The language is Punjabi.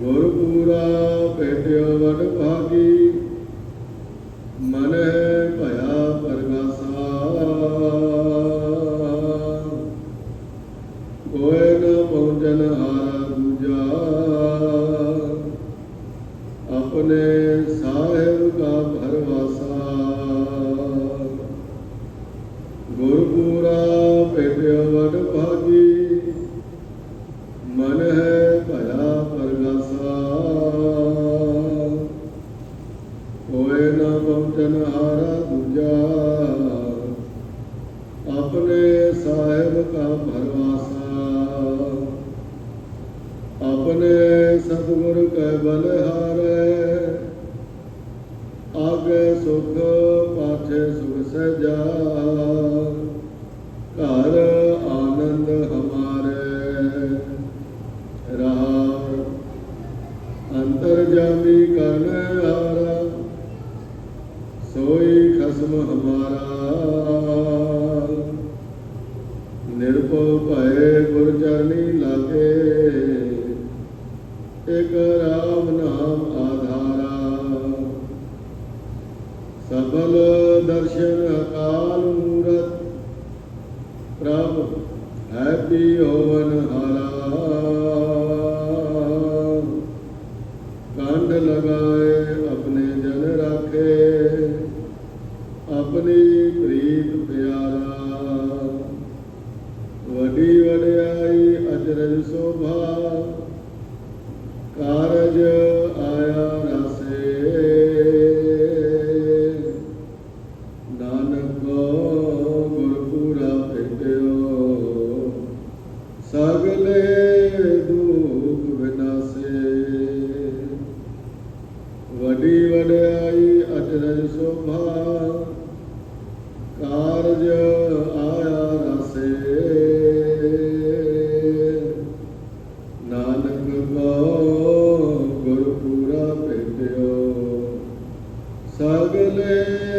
ਗੁਰ ਪੂਰਾ ਭੇਟਿਆ ਵਡ ਭਾਗੀ ਮਨ ਹੈ ਭਇਆ ਹਾਰਾ ਦੂਜਾ। ਆਪਣੇ ਸਾਹਿਬ ਦਾ ਭਰਵਾ ਕੋਏ ਨਾ ਹਾਰਾ ਦੂਜਾ। ਆਪਣੇ ਸਾਹਿਬ ਕਾ ਭਰਵਾਸਾ। ਆਪਣੇ ਸਤਿਗੁਰ ਕੈ ਬਲਹਾਰੇ ਆਗੇ ਸੁਖ ਪਾਛੇ ਸੁਖ ਸਜਾ। ਘਰ ਆਨੰਦ ਹਮਾਰੇ। ਰਹਾਰ ਅੰਤਰ ਜਾਮੀ ਕਰਨ ਹਾਰਾ। ਸੋਈ ਖਸਮ ਹਮਾਰਾ। ਨਿਰਭਉ ਭਏ ਗੁਰ ਚਰਨੀ ਲਾਗੇ। ਇਕ ਰਾਮ ਨਾਮ ਆਧਾਰਾ। ਸਬਲ ਦਰਸ਼ਨ ਅਕਾਲ ਮੂਰਤ। ਪ੍ਰਭ ਹੈਪੀ ਹੋਵਨ ਹਾਰਾ। ਕੰਡ ਲਗਾਏ ਆਪਣੀ ਪ੍ਰੀਤ ਪਿਆਰਾ। ਵੱਡੀ ਵਡਿਆਈ ਅਚਰਜ ਸੋਭਾ। ਕਾਰਜ ਆਇਆ ਰਸੇ। ਨਾਨਕ ਗੁਰਪੂਰਾ ਭੇਟਿਓ। ਸਗਲੇ ਦੁਖ ਵਿਨਾਸੇ ਵੱਡੀ ਵਡਿਆਈ ਅਚਰਜ ਸੋਭਾ। ਸਗਲੇ